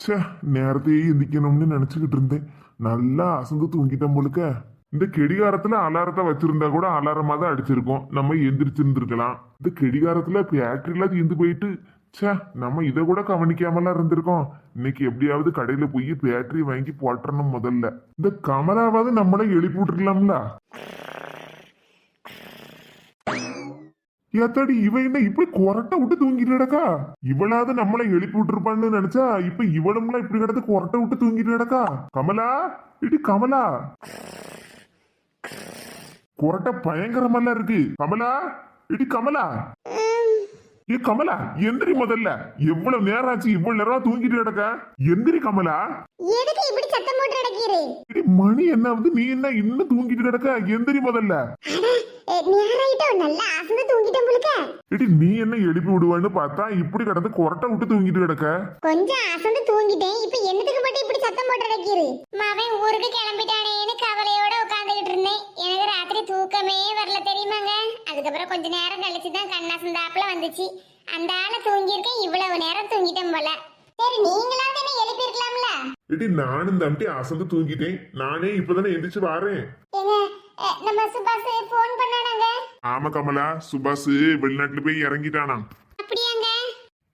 ச்சே நேரத்தையே எந்திக்கணும்னு நினைச்சுக்கிட்டு இருந்தேன். நல்லா அசந்து தூங்கிட்டேன் போலுக்க. இந்த கெடிகாரத்துல அலாரத்தை வச்சிருந்தா கூட அலாரமா தான் அடிச்சிருக்கோம். நம்ம எந்திரிச்சிருந்துருக்கலாம். இந்த கெடிகாரத்துல பேட்டரிலாம் தீர்ந்து போயிட்டு ச்சே நம்ம இதை கூட கவனிக்காமலாம் இருந்திருக்கோம். இன்னைக்கு எப்படியாவது கடையில போய் பேட்டரி வாங்கி போட்டுறணும் முதல்ல. இந்த கமலாவது நம்மளை எழுப்பி விட்டுருக்கலாம்ல ஏத்தாடி இவ என்ன இப்படி கொரட்டை விட்டு தூங்கிட்டு கிடக்கா? இவளாவது நம்மளை எழுப்பி விட்டுருப்பான்னு நினைச்சா இப்ப இவளும்லாம் இப்படி கிடந்து கொரட்டை விட்டு தூங்கிட்டு கிடக்கா? கமலா? இடி கமலா. கொரட்டை பயங்கரமெல்லாம் இருக்கு. கமலா? இடி கமலா. ஏ கமலா எந்திரி முதல்ல. எவ்வளவு நேரம் ஆச்சு இவ்வளவு நேரம் தூங்கிட்டு கிடக்க? எந்திரி கமலா. எதுக்கு இப்படி சத்தம் போட்டு நடக்கிறே மணி என்ன வந்து நீ என்ன இன்னும் தூங்கிட்டு கிடக்க? எந்திரி முதல்ல. நீ என்ன எழுப்பி விடுவான்னு பார்த்தா இப்படி கிடந்து கொரட்டை விட்டு தூங்கிட்டு கிடக்க? கொஞ்சம் அசந்து தூங்கிட்டேன். இப்ப என்னத்துக்கு மட்டும் இப்படி சத்தம் போட்டு நடக்கிறே மவன் ஊருக்கு கிளம்பிட்டானேன்னு கவலையோட உட்காந்துக்கிட்டு இருந்தேன். எனக்கு ராத்திரி தூக்கமே வரல தெரியுமாங்க? அதுக்கப்புறம் கொஞ்ச நேரம் கழிச்சு தான் கண்ணாசந்தாப்புல வந்துச்சு. அந்த ஆளை தூங்கியிருக்கேன் இவ்வளவு நேரம் தூங்கிட்டேன் போல. சரி நீங்களாவது என்ன எழுப்பி இருக்கலாம்ல இடி நானும் தம்பி அசந்து தூங்கிட்டேன். நானே இப்பதானே எந்திரிச்சு வாரேன். ஏங்க அஹ், நம்ம சுபாஷ் போன் பண்ணானாங்க? ஆமா கமலா சுபாஷ் வெளிநாட்டுல போய் இறங்கிட்டானா? அப்படியாங்க.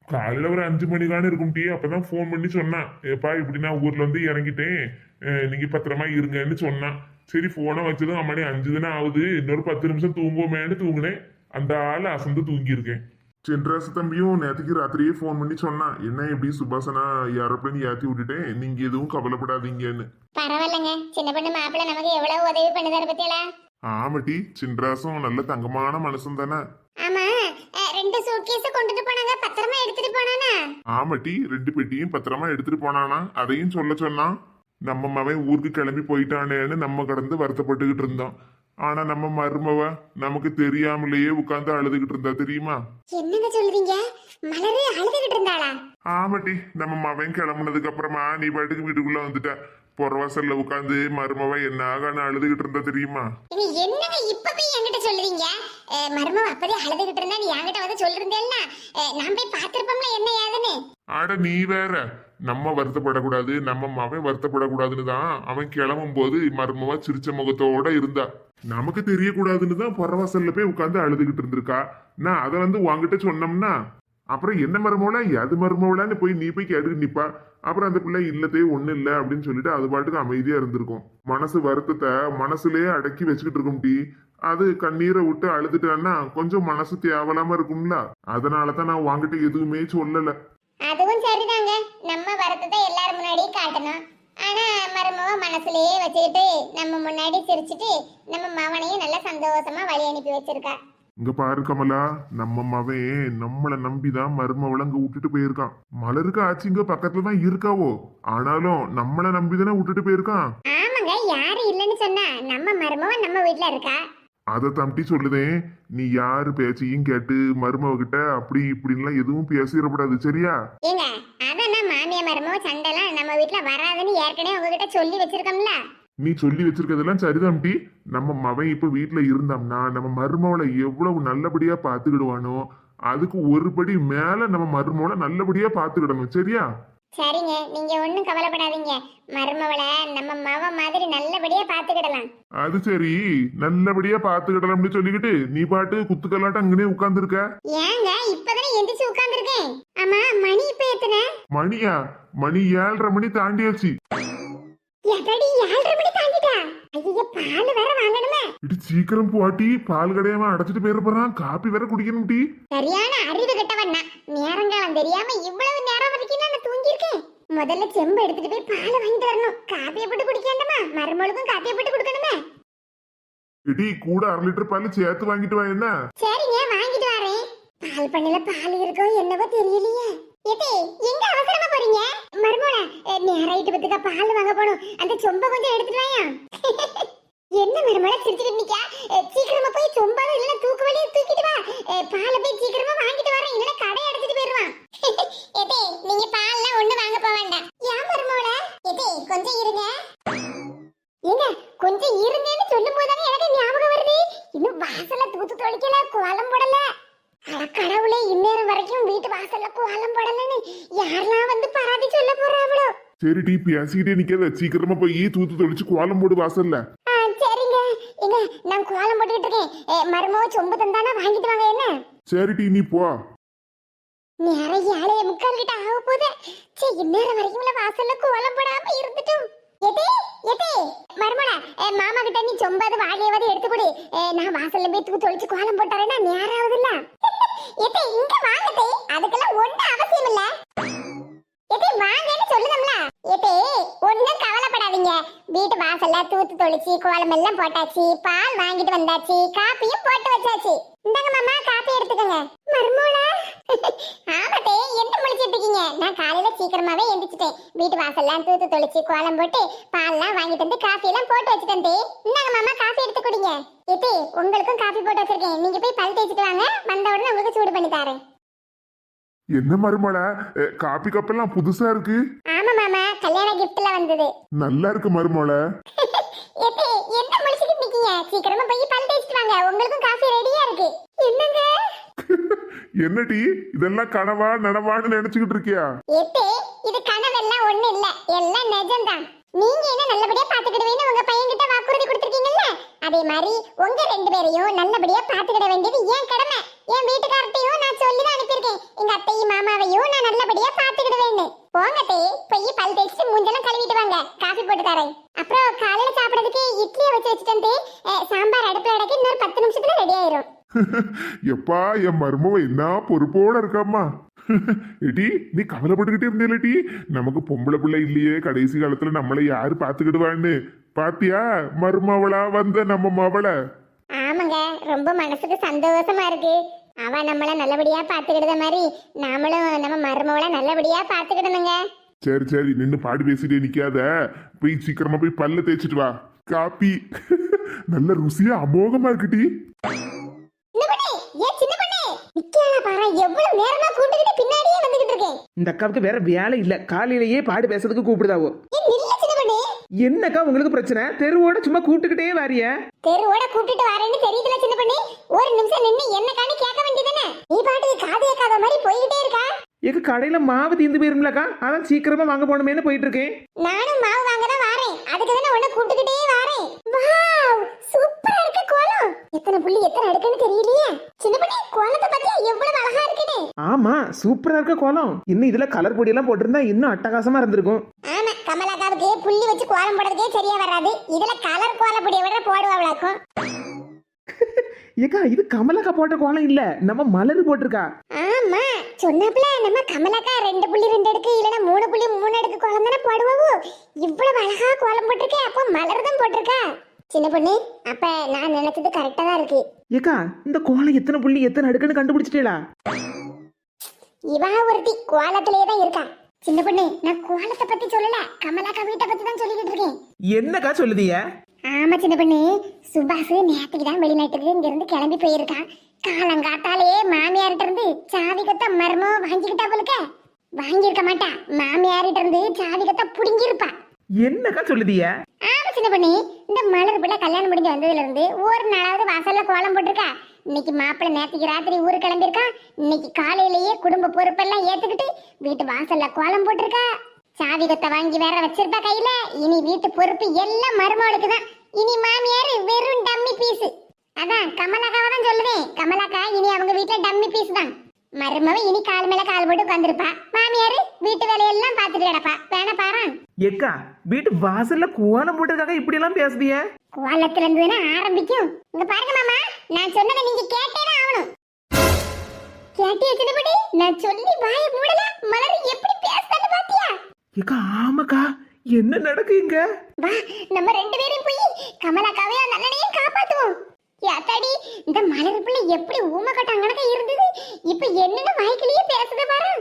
காலையில ஒரு அஞ்சு மணிக்கான இருக்கும் டீ அப்பதான் ஃபோன் பண்ணி சொன்னான். ஏப்பா இப்படி நான் ஊர்ல வந்து இறங்கிட்டேன். அஹ் நீங்க பத்திரமா இருங்கன்னு சொன்னான். சரி போனை வச்சதும் மணி அஞ்சு தானே ஆகுது. இன்னொரு பத்து நிமிஷம் தூங்குவோமேன்னு தூங்குனேன். அந்த ஆள் அசந்து தூங்கியிருக்கேன். சென்றாசு தம்பியும் நேற்றுக்கு ராத்திரியே ஃபோன் பண்ணி சொன்னான். என்ன எப்படி சுபாசனா ஏரோப்ளேன் ஏத்தி விட்டுட்டேன்? நீங்க எதுவும் கவலைப்படாதீங்கன்னு. பரவாயில்லைங்க. சின்ன பொண்ணு மாப்பிள்ளை நமக்கு எவ்வளவு உதவி பண்ணுதாரு பத்தியலா? ஆமாட்டி சின்ராசும் நல்ல தங்கமான மனுஷன் தானே. ஆமா. ரெண்டு சூட்கேஸ் கொண்டுட்டு போனாங்க. பத்திரமா எடுத்துட்டு போனானா? ஆமாட்டி ரெண்டு பெட்டியும் பத்திரமா எடுத்துட்டு போனானா? அதையும் சொல்ல சொன்னான். நம்ம மவன் ஊருக்கு கிளம்பி போயிட்டானேன்னு நம்ம கடந்து வருத்தப்பட்டுக்கிட்டு இருந்தோம். ஆனா நம்ம மருமவ நமக்கு தெரியாமலேயே உட்கார்ந்து அழுதுகிட்டு இருந்தா தெரியுமா? என்னங்க சொல்றீங்க? மலரு அழுதுகிட்டு இருந்தாளா? ஆமாட்டி நம்ம மவன் கிளம்புனதுக்கு அப்புறமா நீ பாட்டுக்கு வீட்டுக்குள்ள வந்துட்ட. புறவாசல்ல உட்காந்து மருமவ என்ன ஆகான்னு அழுதுகிட்டு இருந்தா தெரியுமா? என்னங்க இப்ப போய் என்கிட்ட சொல்றீங்க? மருமவ அப்பதே அழுதுகிட்டு இருந்தா நீ என்கிட்ட வந்து சொல்லிருந்தேன்னா நான் போய் பார்த்திருப்போம்ல என்ன ஏதுன்னு ஆட நீ வேற. நம்ம வருத்தப்படக்கூடாது நம்ம அவன் வருத்தப்படக்கூடாதுன்னு தான் அவன் கிளம்பும் போது மர்மமா சிரிச்ச முகத்தோட இருந்தா. நமக்கு தெரியக்கூடாதுன்னு தான் புறவாசல்ல போய் உட்காந்து அழுதுகிட்டு இருந்திருக்கா. நான் அதை வந்து உன்கிட்ட சொன்னோம்னா அப்புறம் என்ன மருமவளா எது மருமவளான்னு போய் நீ போய் கேட்டு நிப்பா. அப்புறம் அந்த பிள்ளை இல்லத்தே ஒண்ணு இல்லை அப்படின்னு சொல்லிட்டு அது பாட்டுக்கு அமைதியா இருந்திருக்கும். மனசு வருத்தத்தை மனசுலயே அடக்கி வச்சுக்கிட்டு இருக்கும் டி. அது கண்ணீரை விட்டு அழுதுட்டான்னா கொஞ்சம் மனசு தேவலாம இருக்கும்ல. அதனாலதான் நான் உன்கிட்ட எதுவுமே சொல்லல. அதுவும் சரிதாங்க. நம்ம வருத்தத்தை எல்லாரும் முன்னாடியும் காட்டணும். ஆனா மருமவ மனசுலயே வச்சுக்கிட்டு நம்ம முன்னாடி சிரிச்சிட்டு நம்ம மவனையும் நல்லா சந்தோஷமா வழி அனுப்பி வச்சிருக்கா. இங்க பாரு கமலா நம்ம மவன் நம்மளை நம்பிதான் மருமவளை அங்க விட்டுட்டு போயிருக்கான். மலருக்கு ஆச்சு இங்க பக்கத்துல தான் இருக்காவோ? ஆனாலும் நம்மளை நம்பிதானே விட்டுட்டு போயிருக்கான். ஆமாங்க யாரு இல்லைன்னு சொன்னா நம்ம மருமவ நம்ம வீட்ல இருக்கா? அதை தம்பி சொல்லுதேன் நீ யாரு பேச்சையும் கேட்டு மருமவ கிட்ட அப்படி இப்படின்லாம் எதுவும் பேசிடக்கூடாது சரியா? ஏங்க அதான் மாமியா மருமவ சண்டைலாம் நம்ம வீட்ல வராதுன்னு ஏற்கனவே உங்ககிட்ட சொல்லி வச்சிருக்கோம்ல? நீ சொல்லி வச்சிருக்கிறதெல்லாம் சரிதான்டி நம்ம மவன் இப்ப வீட்டுல இருந்தோம்னா நம்ம மருமவளை எவ்வளவு நல்லபடியா பாத்துக்கிடுவானோ அதுக்கு ஒரு படி மேல நம்ம மருமவளை நல்லபடியா பாத்துக்கிடணும் சரியா? சரிங்க நீங்க ஒண்ணும் கவலைப்படாதீங்க. மருமவளை நம்ம மவ மாதிரி நல்லபடியா பாத்துக்கிடலாம். அது சரி நல்லபடியா பாத்துக்கிடலாம்னு சொல்லிக்கிட்டு நீ பாட்டு குத்துக்கல்லாட்டம் அங்கனே உட்கார்ந்துருக்க? ஏங்க இப்பதானே எந்திரிச்சு உட்கார்ந்துருக்கேன். ஆமா மணி இப்ப எத்தனை? மணியா? மணி ஏழரை மணி தாண்டியாச்சு. எதடி ஏழரை மணி தாண்டிட்டா? ஐயோ பால் வேற வாங்கணுமே. இடி சீக்கிரம் போட்டி. பால் கடையாம அடைச்சிட்டு போயிட போறான். காப்பி வேற குடிக்கணும் டீ. சரியான அறிவு கெட்டவன் நான். நேரங்காலம் தெரியாம இவ்வளவு நேரம் முதல்ல செம்பு எடுத்துட்டு போய் பால் வாங்கிட்டு வரணும். காப்பியை போட்டு குடிக்கணுமா? மருமகளுக்கும் காப்பியை போட்டு கொடுக்கணுமே. இடி கூட அரை லிட்டர் பால் சேர்த்து வாங்கிட்டு வா என்ன? சரிங்க வாங்கிட்டு வரேன். பால் பண்ணல பால் இருக்கோ என்னவோ தெரியலையே. ஏத்தே எங்க அவசரமா போறீங்க? மருமோள நேராயிட்டு பத்துக்க பால் வாங்க போணும் அந்த சொம்ப கொஞ்சம் எடுத்துட்டு வாயா. என்ன மருமோள சிரிச்சுக்கிட்டு நிக்கா சீக்கிரமா போய் சொம்பாலும் இல்லைன்னா தூக்கு வழியை தூக்கிட்டு வா. பாலை போய் சீக்கிரமா வாங்கிட்டு வரேன். இல்லைன்னா கடை அடைச்சிட்டு போயிடுவான். ஏத்தே நீங்க பால்லாம் ஒண்ணு வாங்க போக வேண்டாம். ஏன் மருமோள? ஏத்தே கொஞ்சம் இருங்க. ஏங்க கொஞ்சம் இருங்கன்னு சொல்லும் போதானே எனக்கு ஞாபகம் வருது. இன்னும் வாசல்ல தூத்து தொளிக்கல கோலம் போடல. அட கடவுளே இந்நேரம் வரைக்கும் வீட்டு வாசல்ல கோலம் போடலன்னு யாரெல்லாம் வந்து பராதி சொல்ல போறாங்களோ சரி டீ பேசிக்கிட்டே நிக்காத சீக்கிரமா போய் தூத்து தெளிச்சு கோலம் போடு வாசல்ல. சரிங்க. எங்க நான் கோலம் போட்டுக்கிட்டு இருக்கேன். ஏ, மருமவ சொம்பு தந்தானா? வாங்கிட்டு வாங்க என்ன? சரி டீ நீ போ. நிறைய ஆளைய முக்கால் கிட்ட ஆக போகுது சே இந்நேரம் வரைக்கும் வாசல்ல கோலம் போடாம இருந்துட்டும். எதே எதே? மருமல மாமா கிட்ட நீ சொம்பாது வாழையாவது எடுத்து கொடு ஏ, நான் வாசல்ல போய் தூக்கி தொழிச்சு கோலம் போட்டாரேன்னா நேரம் ஆகுதுல்ல எதே இங்க வாங்கதே அதுக்கெல்லாம் ஒண்ணும் அவசியம் இல்ல. எதே வாங்கன்னு சொல்லுதம்ல. எதே ஒண்ணும் கவலைப்படாதீங்க. வீட்டு வாசல்ல தூத்து தொழிச்சு கோலம் எல்லாம் போட்டாச்சு பால் வாங்கிட்டு வந்தாச்சு காப்பியும் போட்டு வச்சாச்சு. இந்தாங்க மாமா காப்பி எடுத்துக்கோங்க. மர்மோளா ஆமாட்டே என்ன முடிச்சிட்டு இருக்கீங்க? நான் காலையில சீக்கிரமாவே எந்திரிச்சிட்டேன். வீட்டு வாசல்லாம் தூத்து தொளிச்சு கோலம் போட்டு பால்லாம் வாங்கிட்டு வந்து காஃபி எல்லாம் போட்டு வச்சுட்டேன் இந்தாங்க மாமா காஃபி எடுத்து குடிங்க. எத்தி உங்களுக்கும் காஃபி போட்டு வச்சிருக்கேன். நீங்க போய் பல் தேய்ச்சிட்டு வாங்க. வந்த உடனே உங்களுக்கு சூடு பண்ணி தரேன். என்ன மருமல காப்பி கப்பெல்லாம் புதுசா இருக்கு. ஆமா மாமா கல்யாண கிஃப்ட்ல வந்தது. நல்லா இருக்கு மருமல எத்தி என்ன முழிச்சிட்டு இருக்கீங்க சீக்கிரமா போய் பல் தேய்ச்சிட்டு வாங்க. உங்களுக்கும் காஃபி ரெடியா இருக்கு. என்னங்க? என்ன டீ? இதெல்லாம் கனவா நனவான்னு நினைச்சுக்கிட்டு இருக்கியா? எத்தே இது கனவெல்லாம் ஒண்ணு இல்ல. எல்லாம் நிஜம்தான். நீங்க என்ன நல்லபடியா பாத்துக்கிடுவேன்னு உங்க பையன்கிட்ட வாக்குறுதி கொடுத்துருக்கீங்கல்ல? அதே மாதிரி உங்க ரெண்டு பேரையும் நல்லபடியா பாத்துக்கிட வேண்டியது ஏன் கடமை. என் வீட்டுக்காரத்தையும் நான் சொல்லி தான் அனுப்பியிருக்கேன். எங்க அத்தையும் மாமாவையும் நான் நல்லபடியா பாத்துக்கிடுவேன்னு. போங்க தே போய் பல் தேய்ச்சி மூஞ்செல்லாம் கழுவிட்டு வாங்க. காஃபி போட்டு தரேன். அப்புறம் காலையில சாப்பிடறதுக்கு இட்லியை வச்சு வச்சுட்டேன் தே. சாம்பார் அடுப்புல அடக்கி இன்னொரு பத்து நிமிஷத்துல ரெடி ஆயிரும். எப்பா என் மருமவ என்ன பொறுப்போட இருக்காம்மா? ஏடி நீ கவலைப்பட்டுக்கிட்டே இருந்தேலடி. நமக்கு பொம்பளை பிள்ளை இல்லையே கடைசி காலத்துல நம்மளை யாரு பாத்துக்கிடுவான்னு பாத்தியா மருமவளா வந்த நம்ம மவளை? ஆமாங்க ரொம்ப மனசுக்கு சந்தோஷமா இருக்கு. அவ நம்மள நல்லபடியா பாத்துக்கிடுத மாதிரி நாமளும் நம்ம மருமவளை நல்லபடியா பாத்துக்கிடணுங்க சரி சரி நின்னு பாடி பேசிட்டே நிக்காத. போய் சீக்கிரமா போய் பல்ல தேய்ச்சிட்டு வா. காப்பி. நல்ல ருசியா அமோகமா இருக்குடி சின்ன பண்ணே ஏன் சின்ன பண்ணே நிக்கல பாரு. எவ்வளவு நேரமா கூப்பிட்டுக்கிட்டு பின்னாடியே வந்துகிட்டு இருக்கேன். இந்த அக்காவுக்கு வேற வேலை இல்ல. காலையிலேயே பாடு பேசுறதுக்கு கூப்பிடுதாவோ. ஏன் நில்ல சின்ன பண்ணே. என்னக்கா உங்களுக்கு பிரச்சனை? தெருவோட சும்மா கூப்பிட்டுக்கிட்டே வாரிய. தெருவோட கூப்பிட்டுட்டு வரேன்னு தெரியுதுல சின்ன பண்ணே. ஒரு நிமிஷம் நின்னு என்ன காணி கேட்க வேண்டியதானே நீ பாட்டுக்கு காது கேட்காத மாதிரி போய்கிட்டே இருக்கா? எங்க கடையில மாவு தீந்து போயிரும்லக்கா. அதான் சீக்கிரமா வாங்க போகணுமேனு போயிட்டு இருக்கேன். நானும் மாவு வாங்க தான் வாரேன். அதுக்கு தானே உன்னை கூப்பிட்டுக்கிட்டே வாரேன் வாவ் சூப்பரா இருக்கு கோலம் எத்தனை அடுக்குன்னு தெரியலையே. சின்ன பண்ணி கோலத்தை பத்தியா எவ்வளவு அழகா இருக்குன்னு? ஆமா சூப்பரா இருக்க கோலம். இன்னும் இதுல கலர் பொடி எல்லாம் போட்டிருந்தா இன்னும் அட்டகாசமா இருந்திருக்கும். ஆமா கமலாக்காவுக்கு புள்ளி வச்சு கோலம் போடுறதுக்கே சரியா வராது. இதுல கலர் கோலப்பொடியை விட போடுவாங்களாக்கும் ஏக்கா இது கமலக்கா போட்ட கோலம் இல்ல. நம்ம மலர் போட்டிருக்கா. ஆமா சொன்னாப்ல நம்ம கமலாக்கா ரெண்டு புள்ளி ரெண்டு அடுக்கு இல்லனா மூணு புள்ளி மூணு அடுக்கு கோலம் தானே போடுவாவோ? இவ்வளவு அழகா கோலம் போட்டிருக்கே அப்போ மலர் தான் போட்டிருக்கா. சின்ன பொண்ணு அப்ப நான் நினைச்சது கரெக்டா தான் இருக்கு. ஏக்கா இந்த கோலம் எத்தனை புள்ளி எத்தனை அடுக்குன்னு கண்டுபிடிச்சிட்டேளா? இவா ஒருத்தி கோலத்திலேயே தான் இருக்கா. சின்ன பொண்ணு நான் கோலத்தை பத்தி சொல்லல கமலாக்கா வீட்டை பத்தி தான் சொல்லிக்கிட்டு இருக்கேன். என்னக்கா சொல்லுதிய ஆமா சின்ன பொண்ணு சுபாஷ் நேத்துக்கு தான் வெளிநாட்டுக்கு இங்க இருந்து கிளம்பி போயிருக்கான் காலங்காத்தாலே மாமியார்கிட்ட இருந்து சாவி கத்த மர்மோ வாங்கிக்கிட்டா போலுக்க? வாங்கியிருக்க மாட்டா. மாமியார்கிட்ட இருந்து சாவி கத்த புடுங்கியிருப்பா. என்னக்கா சொல்லுதிய சின்ன பண்ணி இந்த மலர் பிள்ளை கல்யாணம் முடிஞ்சு வந்ததுல இருந்து ஒரு நாளாவது வாசல்ல கோலம் போட்டிருக்கா. இன்னைக்கு மாப்பிள்ளை நேற்றுக்கு ராத்திரி ஊரு கிளம்பியிருக்கா. இன்னைக்கு காலையிலேயே குடும்ப பொறுப்பெல்லாம் ஏத்துக்கிட்டு வீட்டு வாசல்ல கோலம் போட்டிருக்கா. சாவிகத்தை வாங்கி வேற வச்சிருப்பா கையில. இனி வீட்டு பொறுப்பு எல்லாம் மருமகளுக்கு தான். இனி மாமியார் வெறும் டம்மி பீஸ். அதான் கமலாக்காவை தான் சொல்லுவேன் கமலாக்கா இனி அவங்க வீட்டுல டம்மி பீஸ் தான். மருமவ இனி கால் மேல கால் போட்டு உட்காந்துருப்பா மாமியார் வீட்டு வேலையெல்லாம் பார்த்துட்டு கிடப்பா. வேணா பாரு ஏக்கா வீட்டு வாசல்ல கோலம் போட்டதுக்காக இப்படி எல்லாம் பேசுதிய? கோலத்துல இருந்து தானே ஆரம்பிக்கும். இங்க பாருங்க மாமா நான் சொன்னதை நீங்க கேட்டே ஆகணும். கேட்டியா சின்னபடி நான் சொல்லி வாய மூடல மலர் எப்படி பேசுதான்னு பாத்தியா? ஏக்கா ஆமாக்கா என்ன நடக்கு இங்க? வா நம்ம ரெண்டு பேரும் போய் கமலாக்காவையும் அண்ணனையும் காப்பாத்துவோம். யாத்தாடி இந்த மலர் பிள்ளை எப்படி ஊமக்கட்ட அங்கனக்க இருந்தது. இப்ப என்னென்ன வாய்க்கிலேயே பேசுது பாரு.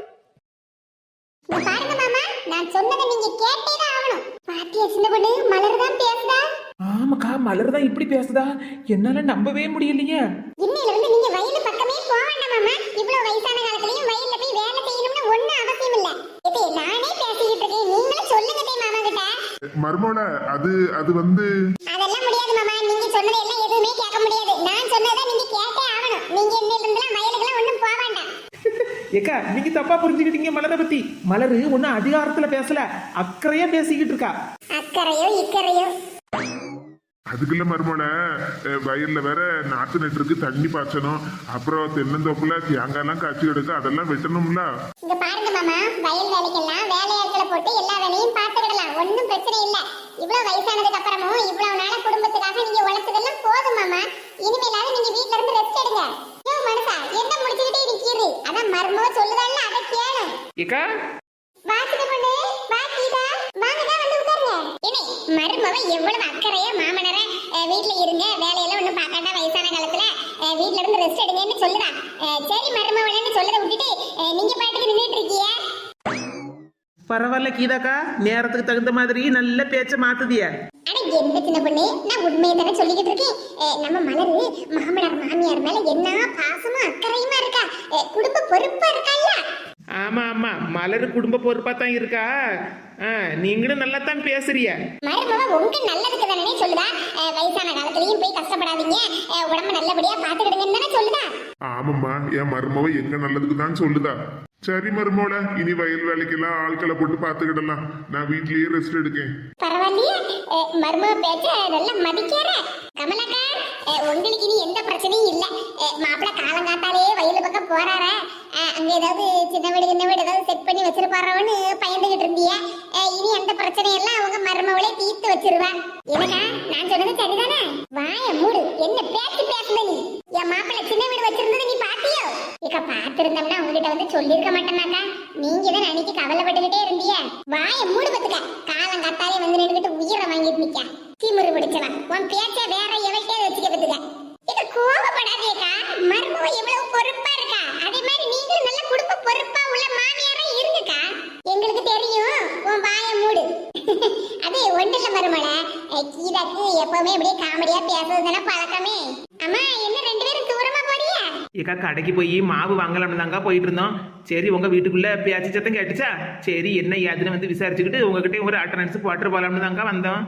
பாருங்க மாமா நான் சொன்னதை நீங்க கேட்டே தான் ஆகணும். பாத்தியா சின்ன பொண்ணு மலர் தான் பேசுதா? ஆமாக்கா மலர் தான் இப்படி பேசுதா? என்னால நம்பவே முடியலையே. இன்னையில இருந்து நீங்க வயலு பக்கமே போக வேண்டாம் மாமா. இவ்வளவு வயசான காலத்துலயும் வயல்ல போய் வேலை செய்யணும்னு ஒண்ணும் அவசியம் இல்ல. இதே நானே பேசிக்கிட்டு இருக்கேன். நீங்களும் சொல்லுங்க மாமா கிட்ட மருமவள அது அது வந்து ஏக்கா நீங்க தப்பா புரிஞ்சுக்கிட்டீங்க மலரை பத்தி. மலரு ஒன்னும் அதிகாரத்துல பேசல அக்கறையா பேசிக்கிட்டு இருக்கா. அக்கறையோ இக்கறையோ. அதுக்குள்ள மருமோல வயல்ல வேற நாத்து நட்டுருக்கு தண்ணி பாய்ச்சணும். அப்புறம் தென்னந்தோப்புல தேங்காய்லாம் காய்ச்சி எடுக்க அதெல்லாம் வெட்டணும்ல. இங்க பாருங்க மாமா வயல் வேலைக்கெல்லாம் வேலையாட்களை போட்டு எல்லா வேலையும் பார்த்துக்கிடலாம் ஒன்றும் பிரச்சனை இல்ல. இவ்வளவு வயசானதுக்கு அப்புறமும் இவ்வளவு நாள குடும்பத்துக்காக நீங்க உழைச்சதெல்லாம் போதும் மாமா. இனிமேலாவது நீங்க வீட்ல இருந்து ரெஸ்ட் எடுங்க யோ மனுஷா என்ன முடிச்சுக்கிட்டே நிக்கிறது அதான் மர்மோ சொல்லுதான்ல அதை கேளு ஏக்கா? வாசிக்க பொண்ணு வா கீதா. வாங்கடா வந்து உட்காருங்க. ஏனே மருமவ எவ்வளவு அக்கறையா மாமனர வீட்ல இருங்க. வேலையெல்லாம் ஒண்ணும் பார்க்காண்டா வயசான காலத்துல வீட்ல இருந்து ரெஸ்ட் எடுங்கன்னு சொல்லுதா. சரி மருமவளன்னு சொல்லதை விட்டுட்டு நீங்க பாட்டுக்கு நின்னுட்டு இருக்கீங்க. பரவாயில்ல கீதாக்கா நேரத்துக்கு தகுந்த மாதிரி நல்ல பேச்ச மாத்துதிய. அட என்ன சின்ன பொண்ணு? நான் உண்மையை தானே சொல்லிக்கிட்டு இருக்கேன். நம்ம மலரு மாமனார் மாமியார் மேல என்ன பாசமா அக்கறையுமா இருக்கா? குடும்ப பொறுப்பா இருக்கால்ல ஆமா ஆமா. மலர் குடும்ப பொறுப்பா தான் இருக்கா? நீங்களும் நல்லா தான் பேசுறிய மருமவ உங்க நல்லதுக்கு தானே சொல்லுதா? வயசான காலத்துலயும் போய் கஷ்டப்படாதீங்க. உடம்ப நல்லபடியா பாத்துக்கிடுங்கன்னு தானே சொல்லுதா? ஆமாம்மா. என் மருமவ எங்க நல்லதுக்கு தான் சொல்லுதா? சரி மருமோல இனி வயல் வேலைக்கெல்லாம் ஆட்களை போட்டு பாத்துக்கிடலாம் நான் வீட்லயே ரெஸ்ட் எடுக்கேன். பரவாயில்லையே. மருமக பேச்ச நல்லா மதிக்கிற கமலக்கா உங்களுக்கு இனி எந்த பிரச்சனையும் இல்ல. மாப்பிள்ள காலம் காலங்காத்தாலே வயல் பக்கம் போறாரா? அங்க ஏதாவது சின்ன வீடு சின்ன வீடு ஏதாவது செட் பண்ணி வச்சிருப்பாரோன்னு பயந்துகிட்டு இருந்தீங்க இனி இனி அந்த பிரச்சனையெல்லாம் அவங்க மருமவளே தீர்த்து வச்சிருவா. எனக்கா நான் சொன்னது சரிதானே? வாய மூடு. என்ன பேச்சு பேசுன நீ? என் மாப்பிள்ள சின்ன வீடு வச்சிருந்தது நீ பாத்தியோ? இக்க பாத்திருந்தோம்னா உங்ககிட்ட வந்து சொல்லிருக்க மாட்டேனாக்கா நீங்க தான் அன்னைக்கு கவலைப்பட்டுக்கிட்டே இருந்தீங்க. வாய மூடு பத்துக்க காலம் கத்தாலே வந்து நின்றுகிட்டு உயிரை வாங்கிட்டு நிக்க. திமிரு பிடிச்சவன். உன் பேச்ச வேற எவள்கிட்டே வச்சுக்க பத்துக்க இது கோபப்படாதேக்கா மருமக எவ்வளவு பொறுப்பா இருக்கா? அதே மாதிரி நீங்களும் நல்ல குடும்ப பொறுப்பா உள்ள மாமியாரா இருங்கக்கா. எங்களுக்கு தெரியும். உன் வாய மூடு. அது ஒண்ணு மருமலை மருமல கீதாக்கு எப்பவுமே இப்படியே காமெடியா பேசுறதுன்னா பழக்கமே. ஏக்கா கடைக்கு போய் மாவு வாங்கலாம்னு தாங்க போயிட்டு இருந்தோம் சரி உங்க வீட்டுக்குள்ள பேச்சு சத்தம் கேட்டுச்சா? சரி என்ன ஏதுன்னு வந்து விசாரிச்சுக்கிட்டு உங்ககிட்ட ஒரு அட்டனன்ஸ் போட்டு போலாம்னு தாங்க வந்தோம்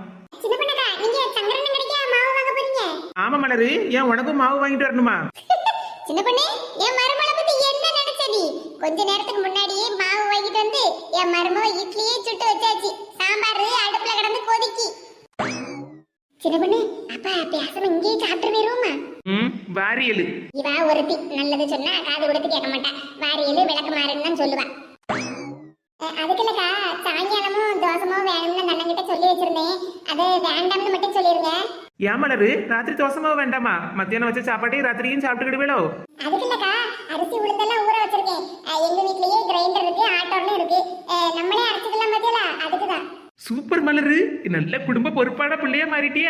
ஆமா மலரு. ஏன் உனக்கும் மாவு வாங்கிட்டு வரணுமா? சின்ன பொண்ணு என் மருமகளை பத்தி என்ன நினைச்ச நீ கொஞ்ச நேரத்துக்கு முன்னாடியே மாவு வாங்கிட்டு வந்து என் மருமக இட்லியே சுட்டு வச்சாச்சு. சாம்பார் அடுப்புல கிடந்து கொதிக்கி. சின்ன பொண்ணு அப்பா பேசாம இங்கேயே சாப்பிட்டு போயிருவோமா ம் வாரியலு இவா ஒருத்தி நல்லது சொன்னா காது கொடுத்து கேட்க மாட்டா. வாரியலு விளக்கு மாறுன்னு சொல்லுவா. அதுக்கு இல்லக்கா சாயங்காலமும் தோசமோ வேணும்னு அண்ணன் சொல்லி வச்சிருந்தேன். அது வேண்டாம்னு மட்டும் சொல்லிருங்க. ஏன் மலரு? ராத்திரி தோசை மாவு வேண்டாமா? மத்தியானம் வச்ச சாப்பாட்டையும் ராத்திரியும் சாப்பிட்டுக்கிடுவேளோ? அதுக்கு இல்லக்கா அரிசி உளுந்தெல்லாம் ஊற வச்சிருக்கேன். எங்க வீட்லயே கிரைண்டர் இருக்கு ஆட்டோன்னு இருக்கு. நம்மளே அரைச்சிக்கலாம் பாத்தியலா? அதுக்குதான். சூப்பர் மலரு. நல்ல குடும்ப பொறுப்பான பிள்ளையா மாறிட்டிய.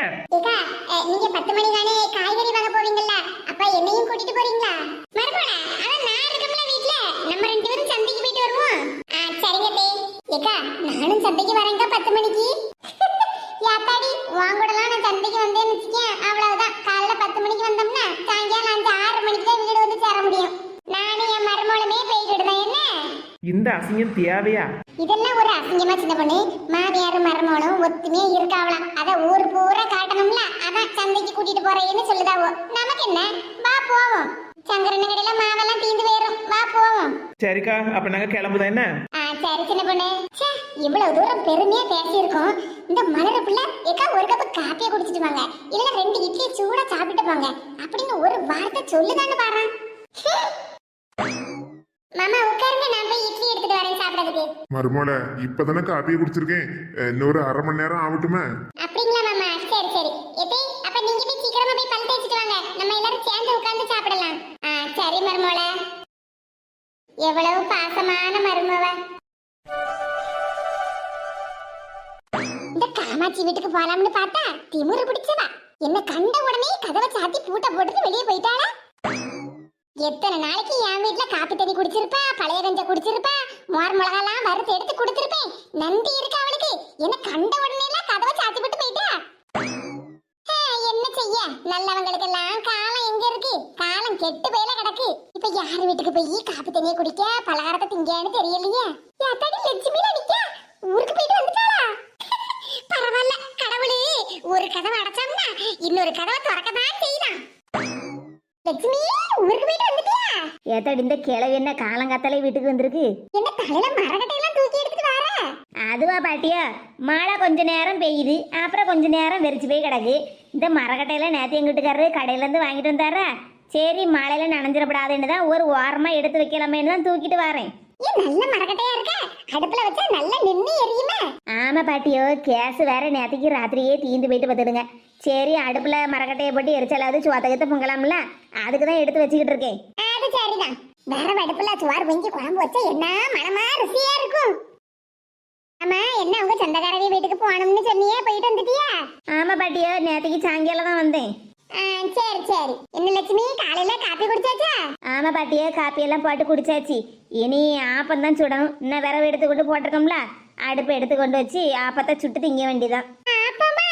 நீங்க பத்து மணி தானே காய்கறி வாங்க போவீங்கல்ல அப்ப என்னையும் கூட்டிட்டு போறீங்களா? மறுபோல அதான் நான் இருக்கோம்ல வீட்ல. நம்ம ரெண்டு பேரும் சந்தைக்கு போயிட்டு வருவோம். சரிங்க தே. ஏக்கா நானும் சந்தைக்கு வரேங்க பத்து மணிக்கு. யாத்தாடி வாங்கூடலாம் நான் சந்தைக்கு வந்தேன்னு வச்சுக்கேன். அவ்வளவுதான். காலைல பத்து மணிக்கு வந்தோம்னா சாயங்காலம் அஞ்சு ஆறு மணிக்கு தான் வீடு வந்து சேர முடியும். நானும் என் மருமகளுமே போய்கிட்டு தான் என்ன? இந்த அசிங்கம் தேவையா? இதெல்லாம் ஒரு அசிங்கமா சின்ன பொண்ணு. மருமகளும் ஒத்துமையா இருக்காவலாம். அத ஊர் பூரா காட்டணும்ல? அதான் சந்தைக்கு கூட்டிட்டு போறேன்னு சொல்லுதாவோ. நமக்கு என்ன? வா போவோம். சங்கரன் கடையில மாவெல்லாம் தீந்து போயிரும். வா போவோம். சரிக்கா அப்ப நாங்க கிளம்புதா என்ன? ஆ சரி சின்ன பொண்ணு. ச்சே, இவ்வளவு தூரம் பெருமையா பேசியிருக்கோம். இந்த மலர பிள்ளை ஏக்கா ஒரு கப் காப்பியை குடிச்சிட்டு வாங்க. இல்ல ரெண்டு இட்லி சூடா சாப்பிட்டு போங்க. அப்படின்னு ஒரு வார்த்தை சொல்லுதான்னு பாரு மாமா உட்காருங்க நான் போய் இட்லி எடுத்துட்டு வரேன் சாப்பிடறதுக்கு. மருமோல இப்பதானே காப்பியை குடிச்சிருக்கேன். இன்னொரு அரை மணி நேரம் ஆகட்டுமே? அப்படிங்களா மாமா? சரி சரி. எத்தே அப்ப நீங்க போய் சீக்கிரமா போய் பல் தேய்ச்சிட்டு வாங்க. நம்ம எல்லாரும் சேர்ந்து உட்கார்ந்து சாப்பிடலாம். ஆ சரி மருமோள. எவ்வளவு பாசமான மருமவ. இந்த காமாட்சி வீட்டுக்கு போலாம்னு பார்த்தா திமிரு பிடிச்சவா. என்ன கண்ட உடனே கதவை சாத்தி பூட்டை போட்டுட்டு வெளியே போயிட்டாளா? எத்தனை நாளைக்கு என் வீட்ல காப்பி தண்ணி குடிச்சிருப்பா பழைய கஞ்ச குடிச்சிருப்பா மோர் மிளகாலாம் வறுத்து எடுத்து குடுத்திருப்பேன். நன்றி இருக்கு அவளுக்கு? என்ன கண்ட உடனே எல்லாம் கதவை சாத்தி விட்டு போயிட்டா? என்ன செய்ய? நல்லவங்களுக்கெல்லாம் காலம் எங்க இருக்கு? காலம் கெட்டு போயில கிடக்கு. இப்ப யார் வீட்டுக்கு போய் காப்பி தண்ணியை குடிக்க? பலகாரத்தை திங்கன்னு தெரியலையே யாத்தாடி லட்சுமியில நிக்க ஊருக்கு போயிட்டு வந்துட்டாளா பரவாயில்ல கடவுளே ஒரு கதவை அடைச்சோம்னா இன்னொரு கதவை திறக்கதான் செய்யலாம் லட்சுமி ஊருக்கு போயிட்டு வந்துட்டியா கிழவி என்ன காலங்காத்தாலே வீட்டுக்கு வந்திருக்கு? என்ன தலையில மரக்கட்டையெல்லாம் தூக்கி எடுத்துட்டு வர? அதுவா பாட்டியா மழை கொஞ்ச நேரம் பெய்யுது அப்புறம் கொஞ்ச நேரம் வெறிச்சு போய் கிடக்கு. இந்த மரக்கட்டையில நேற்று எங்கள் வீட்டுக்காரரு கடையிலேருந்து வாங்கிட்டு வந்தாரா? சரி மழையில நனைஞ்சிடப்படாதுன்னு தான் ஒரு ஓரமாக எடுத்து வைக்கலாமேன்னு தான் தூக்கிட்டு வரேன். ஏன் நல்ல மரக்கட்டையா இருக்க? அடுப்புல வச்சா நல்லா நின்னு எரியுமே? ஆமா பாட்டியோ கேஸ் வேற நேற்றுக்கு ராத்திரியே தீந்து போயிட்டு பார்த்துடுங்க சரி அடுப்பில் மரக்கட்டையை போட்டு எரிச்சலாவது சுவாத்தகத்தை பொங்கலாம்ல? அதுக்கு தான் எடுத்து வச்சுக்கிட்டு இருக்கேன். அது சரிதான். வேற அடுப்புல சோறு பொங்கி குழம்பு வச்சா என்ன மனமா ருசியா இருக்கும். ஆமா என்ன உங்க சொந்தக்காரவி வீட்டுக்கு போகணும்னு சொன்னியே போயிட்டு வந்துட்டியா? ஆமா பாட்டியோ நேற்றுக்கு சாயங்காலம் தான் வந்தேன். சரி சரி. என்ன லட்சுமி காலையில காப்பி குடிச்சாச்சா? ஆமா பாட்டியே காப்பியெல்லாம் போட்டு குடிச்சாச்சு. இனி ஆப்பம் தான் சுடணும். இன்னும் விரவு எடுத்து கொண்டு போட்டிருக்கோம்ல அடுப்பு எடுத்து கொண்டு வச்சு ஆப்பத்தை சுட்டு திங்க வேண்டியதான் ஆப்பமா?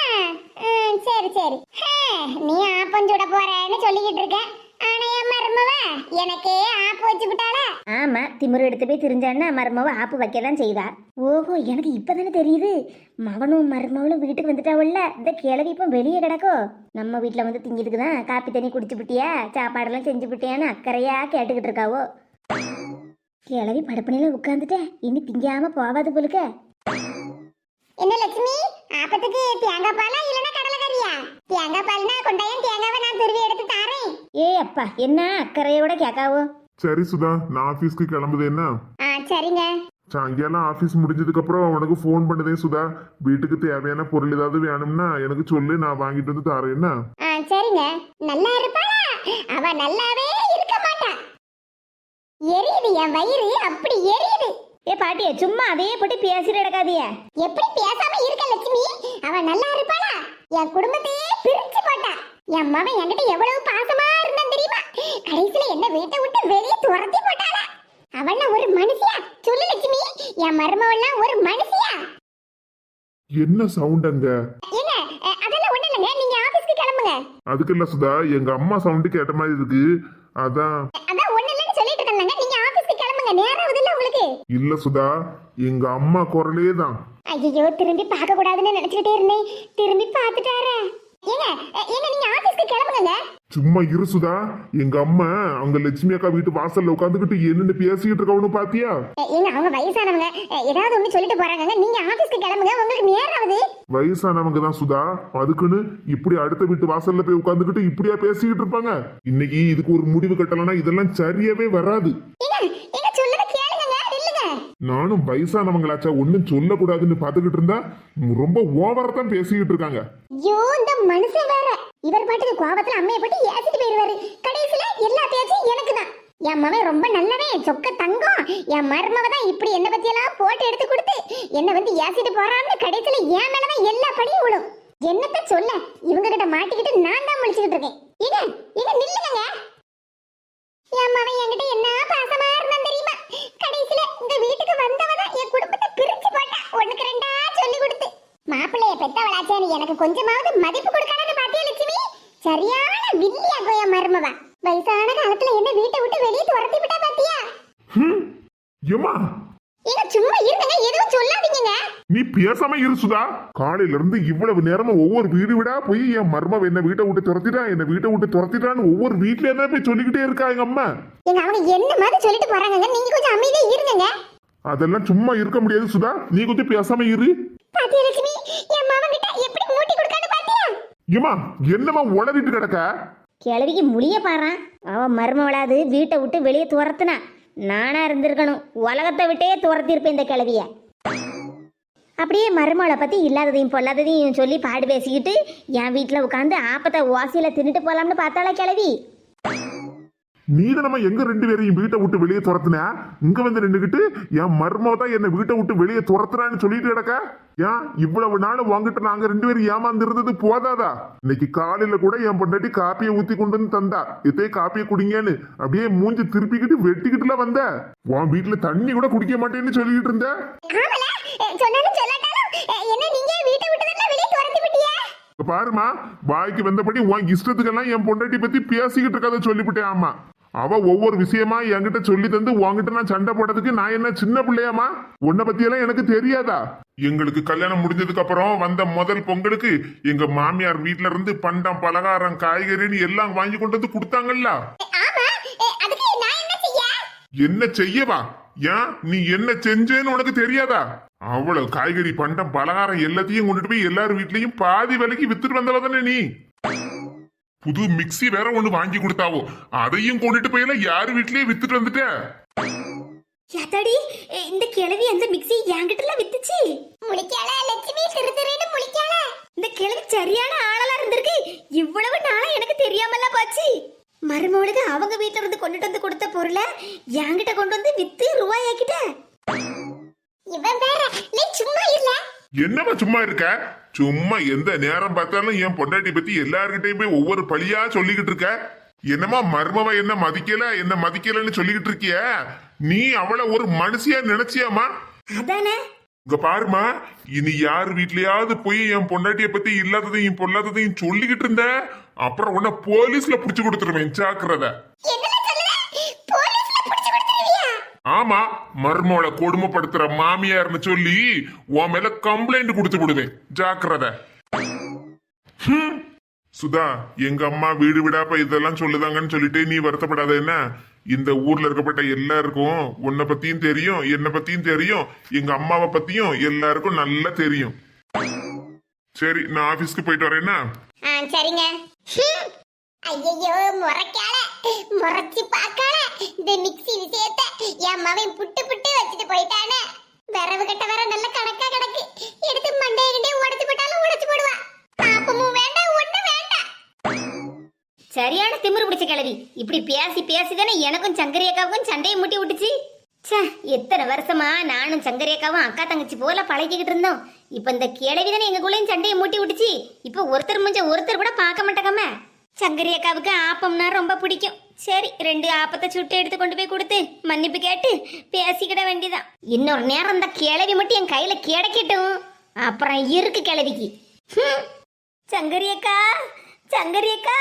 சரி சரி. நீ ஆப்பம் சுட போறேன்னு சொல்லிக்கிட்டு இருக்க. ஆனா என் மருமவ? எனக்கு ஆப்பு வச்சு விட்டாளா. ஆமா திமிரு எடுத்து போய் திரிஞ்சான்னா மருமவ ஆப்பு வைக்க தான் செய்வா. ஓஹோ எனக்கு இப்பதானே தெரியுது. மவனும் மருமவளும் வீட்டுக்கு வந்துட்டாவல்ல. இந்த கிழவி இப்போ வெளியே கிடக்கோ? நம்ம வீட்டில் வந்து திங்கிறதுக்கு தான் காப்பி தண்ணி குடிச்சு விட்டியா? சாப்பாடெல்லாம் செஞ்சு விட்டியான்னு அக்கறையா கேட்டுக்கிட்டு இருக்காவோ? கிழவி படப்பணியில உட்காந்துட்டேன் இனி திங்காம போவாது போலுக்க. என்ன லட்சுமி ஆப்பத்துக்கு தேங்காய் பாலா இல்லனா கடலைக்கறியா? தேங்காய் பால்னா கொண்டாயம் தேங்காவை நான் துருவி எடுத்து ஏ அப்பா என்ன அக்கறையோட கேட்காவோ? சரி சுதா நான் ஆபீஸ்க்கு கிளம்புது என்ன? ஆ சரிங்க. சாயங்காலம் ஆபீஸ் முடிஞ்சதுக்கு அப்புறம் உனக்கு ஃபோன் பண்ணுதே சுதா. வீட்டுக்கு தேவையான பொருள் ஏதாவது வேணும்னா எனக்கு சொல்லு நான் வாங்கிட்டு வந்து தரேன் என்ன? ஆ சரிங்க. நல்லா இருப்பாளா? அவ நல்லாவே இருக்க மாட்டா. எரியுது என் வயிறு அப்படி எரியுது. ஏ பாட்டியே சும்மா அதையே போட்டு பேசிட்டு கிடக்காதியே எப்படி பேசாம இருக்க லட்சுமி? அவ நல்லா இருப்பாளா? என் குடும்பத்தையே பிரிச்சு போட்டா என் மகன் என்கிட்ட எவ்வளவு பாசமா கடைசியில என்ன வீட்டை விட்டு வெளியே துரத்தி போட்டாளா? அவன ஒரு மனுஷியா? சொல்லு லட்சுமி என் மருமவெல்லாம் ஒரு மனுஷியா? என்ன சவுண்ட் அங்க? அஹ், அதெல்லாம் ஒண்ணு இல்லைங்க. நீங்க ஆபீஸ்க்கு கிளம்புங்க. அதுக்கு இல்ல சுதா எங்க அம்மா சவுண்டு கேட்ட மாதிரி இருக்கு. அதான். அதான் ஒண்ணு இல்லைன்னு சொல்லிட்டு இருக்கேன்லங்க. நீங்க ஆபீஸ்க்கு கிளம்புங்க. நேரம் ஆகுதுல்ல உங்களுக்கு. இல்ல சுதா எங்க அம்மா குரலே தான். ஐயோ திரும்பி பார்க்க கூடாதுன்னு நினைச்சுக்கிட்டே இருந்தேன். திரும்பி பார்த்துட்டாரே. ஏங்க ஏங்க நீங்க ஆபீஸ்க்கு கிளம்புங்க சும்மா இரு சுதா. எங்க அம்மா அவங்க லட்சுமி அக்கா வீட்டு வாசல்ல உட்காந்துக்கிட்டு என்னன்னு பேசிக்கிட்டு இருக்கவனு பாத்தியா? ஏங்க அவங்க வயசானவங்க. ஏதாவது ஒண்ணு சொல்லிட்டு போறாங்க நீங்க ஆபீஸ்க்கு கிளம்புங்க. உங்களுக்கு நேரம் ஆகுது வயசானவங்க தான் சுதா. அதுக்குன்னு இப்படி அடுத்த வீட்டு வாசல்ல போய் உட்காந்துக்கிட்டு இப்படியா பேசிக்கிட்டு இருப்பாங்க. இன்னைக்கு இதுக்கு ஒரு முடிவு கட்டலனா இதெல்லாம் சரியாவே வராது ஏங்க ஏங்க சொல்லுங்க கேளுங்க நில்லுங்க நானும் வயசானவங்களாச்சா? ஒன்னும் சொல்லக்கூடாதுன்னு பாத்துக்கிட்டு இருந்தா ரொம்ப ஓவரா தான் பேசிக்கிட்டு இருக்காங்க. ஐயோ இந்த மனுஷன் வேற. இவர் பாட்டுக்கு கோபத்துல அம்மையை போட்டு ஏசிட்டு போயிருவாரு. கடைசியில எல்லா பேச்சும் எனக்கு தான் என் மகன் ரொம்ப நல்லவே சொக்க தங்கம். என் மருமக தான் இப்படி என்ன பத்தி எல்லாம் போட்டு எடுத்து கொடுத்து என்ன வந்து ஏசிட்டு போறான்னு கடைசியில என் மேலதான் எல்லா படியும் விழும். என்னத்த சொல்ல? இவங்க கிட்ட மாட்டிக்கிட்டு நான் தான் முடிச்சுக்கிட்டு இருக்கேன். ஏங்க இது நில்லுங்க என் மகன் என்கிட்ட என்ன பாசமா கடைசியில இந்த வீட்டுக்கு வந்தவதான் என் குடும்பத்தை பிரிச்சு போட்டா. ஒண்ணுக்கு ரெண்டா சொல்லி கொடுத்து. மாப்பிள்ளைய பெத்தவளாச்சேன்னு எனக்கு கொஞ்சமாவது மதிப்பு கொடுக்கணும்னு பாத்தியா லட்சுமி? சரியான வில்லியா போய மருமவா. வயசான காலத்துல என்ன வீட்டை விட்டு வெளியே துரத்தி விட்டா பாத்தியா? ஹம், ஏங்க சும்மா இருங்க எதுவும் சொல்லாதீங்க. நீ பேசாம இரு சுதா. காலையில இருந்து இவ்வளவு நேரமா ஒவ்வொரு வீடு வீடா போய் என் மர்மம் என்ன வீட்டை விட்டு துரத்திட்டா என்ன வீட்டை விட்டு துரத்திட்டான்னு ஒவ்வொரு வீட்லயே தான் போய் சொல்லிக்கிட்டே இருக்கா எங்க அம்மா? எங்க அவங்க என்ன மாதிரி சொல்லிட்டு போறாங்க நீங்க கொஞ்சம் அமைதியா இருங்க அதெல்லாம் சும்மா இருக்க முடியாது சுதா. நீ கொஞ்சம் பேசாம இரு. பாத்தியா லட்சுமி? என் மாமன் கிட்ட எப்படி மூட்டி கொடுக்கான்னு பாத்தியா? ஏமா என்னமா உளறிட்டு கிடக்க? கிழவிக்கு முடிய பாறான் அவன் மருமவளாது வீட்டை விட்டு வெளியே துரத்துனா. நானா இருந்திருக்கணும். உலகத்தை விட்டே துரத்திருப்பேன் இந்த கிளவிய அப்படியே மருமகளை பத்தி இல்லாததையும் பொல்லாததையும் சொல்லி பாடு பேசிக்கிட்டு என் வீட்டில் உட்காந்து ஆப்பத்தை ஓசையில தின்னுட்டு போலாம்னு பார்த்தாளா கிழவி? நீ நம்ம எங்க ரெண்டு பேரையும் வீட்டை விட்டு வெளியே துரத்துன? இங்க வந்து நின்னுகிட்டு என் மர்மம் தான் என்ன வீட்டை விட்டு வெளியே துரத்துறான்னு சொல்லிட்டு கிடக்க? ஏன்? இவ்வளவு நாள் வாங்கிட்டு நாங்க ரெண்டு பேரும் ஏமாந்து இருந்தது போதாதா? இன்னைக்கு காலையில கூட என் பொண்டாட்டி காப்பியை ஊத்தி கொண்டு வந்து தந்தா. இதே காப்பியை குடிங்கன்னு அப்படியே மூஞ்சி திருப்பிக்கிட்டு வெட்டிக்கிட்டுல வந்த. உன் வீட்டுல தண்ணி கூட குடிக்க மாட்டேன்னு சொல்லிட்டு இருந்த. பாருமா வாய்க்கு வந்தபடி உன் இஷ்டத்துக்கெல்லாம் என் பொண்டாட்டி பத்தி பேசிக்கிட்டு இருக்கதை சொல்லிவிட்டேன் ஆமா அவ ஒவ்வொரு விஷயமா என்கிட்ட சொல்லி தந்து உன்கிட்ட நான் சண்டை போடுறதுக்கு நான் என்ன சின்ன பிள்ளையாமா உன்னை பத்தி எல்லாம் எனக்கு தெரியாதா? எங்களுக்கு கல்யாணம் முடிஞ்சதுக்கு அப்புறம் வந்த முதல் பொங்கலுக்கு எங்க மாமியார் வீட்ல இருந்து பண்டம் பலகாரம் காய்கறின்னு எல்லாம் வாங்கி கொண்டு வந்து கொடுத்தாங்கல்ல. என்ன செய்யவா? ஏன்? நீ என்ன செஞ்சேன்னு உனக்கு தெரியாதா? அவ்வளவு காய்கறி பண்டம் பலகாரம் எல்லாத்தையும் கொண்டுட்டு போய் எல்லார் வீட்லயும் பாதி விலைக்கு வித்துட்டு வந்தவ தானே நீ? புது மிக்ஸி வேற ஒண்ணு வாங்கி கொடுத்தாவோ? அதையும் கொண்டுட்டு போயில யார் வீட்லயே வித்துட்டு வந்துட்ட? யாத்தாடி இந்த கிழவி அந்த மிக்ஸி என்கிட்டல வித்துச்சு? முழிக்கால லட்சுமி? திரு திருன்னு முழிக்கால இந்த கிழவி சரியான ஆளலா இருந்திருக்கு. இவ்வளவு நாளா எனக்கு தெரியாமல போச்சு. மருமகளுக்கு அவங்க வீட்ல இருந்து கொண்டுட்டு வந்து கொடுத்த பொருளை என்கிட்ட கொண்டு வந்து வித்து ரூபாயாக்கிட்ட. இவன் வேற நீ சும்மா இல்ல என்னவா சும்மா இருக்க? சும்மா எந்த நேரம் பார்த்தாலும் என் பொண்டாட்டி பத்தி எல்லார்கிட்டயும் போய் ஒவ்வொரு பழியா சொல்லிக்கிட்டு இருக்க? என்னமா மர்மவ என்ன மதிக்கல என்ன மதிக்கலன்னு சொல்லிக்கிட்டு இருக்கிய? நீ அவளை ஒரு மனுஷியா நினைச்சியாமா அதானே? இங்க பாருமா இனி யார் வீட்லயாவது போய் என் பொண்டாட்டிய பத்தி இல்லாததையும் பொல்லாததையும் சொல்லிக்கிட்டு இருந்த? அப்புறம் உன்னை போலீஸ்ல புடிச்சு கொடுத்துருவேன் ஜாக்கிரதை என்னல சொல்லுற போலீஸ்ல புடிச்சு கொடுத்துருவியா ஆமா மர்மோளை கொடுமைப்படுத்துற மாமியார்னு சொல்லி உன் மேல கம்ப்ளைண்ட் கொடுத்து விடுவேன் ஜாக்கிரதை. சுதா எங்க அம்மா வீடு விடாப்ப இதெல்லாம் சொல்லுதாங்கன்னு சொல்லிட்டு நீ வருத்தப்படாத என்ன? இந்த ஊர்ல இருக்கப்பட்ட எல்லாருக்கும் உன்னை பத்தியும் தெரியும் என்னை பத்தியும் தெரியும் எங்க அம்மாவை பத்தியும் எல்லாருக்கும் நல்லா தெரியும். சரி நான் ஆபீஸ்க்கு போயிட்டு வரேன்னா சரிங்க. ஐயோ முறைக்கால முறைச்சி பார்க்கால. இந்த மிக்ஸி விஷயத்த என் மவன் புட்டு புட்டு வச்சுட்டு போயிட்டானே. வரவு கட்ட வர நல்ல கணக்கா கிடக்கு. எடுத்து மண்டைய கிண்டே உடச்சு போட்டாலும் உடச்சு போடுவா. பாப்பமும் வேண்டாம் ஒண்ணும் வேண்டாம் சரியான திமிரு பிடிச்ச கிளவி இப்படி பேசி பேசி தானே எனக்கும் சங்கரி அக்காவுக்கும் சண்டையை முட்டி விட்டுச்சு. ச்சே எத்தனை வருஷமா நானும் சங்கரி அக்காவும் அக்கா தங்கச்சி போல பழகிக்கிட்டு இருந்தோம். இப்போ இந்த கிளவி தானே எங்களுக்குள்ளேயும் சண்டையை மூட்டி விட்டுச்சு. இப்போ ஒருத்தர் முடிஞ்ச ஒருத்தர் கூட பார்க்க மாட்டேங்கம்மா. சங்கரி அக்காவுக்கு ஆப்பம்னா ரொம்ப பிடிக்கும். சரி ரெண்டு ஆப்பத்தை சுட்டு எடுத்து கொண்டு போய் கொடுத்து மன்னிப்பு கேட்டு பேசிக்கிட வேண்டியதான் இன்னொரு நேரம் இந்த கிளவி மட்டும் என் கையில கிடைக்கட்டும். அப்புறம் இருக்கு கிளவிக்கு சங்கரி அக்கா சங்கரி அக்கா.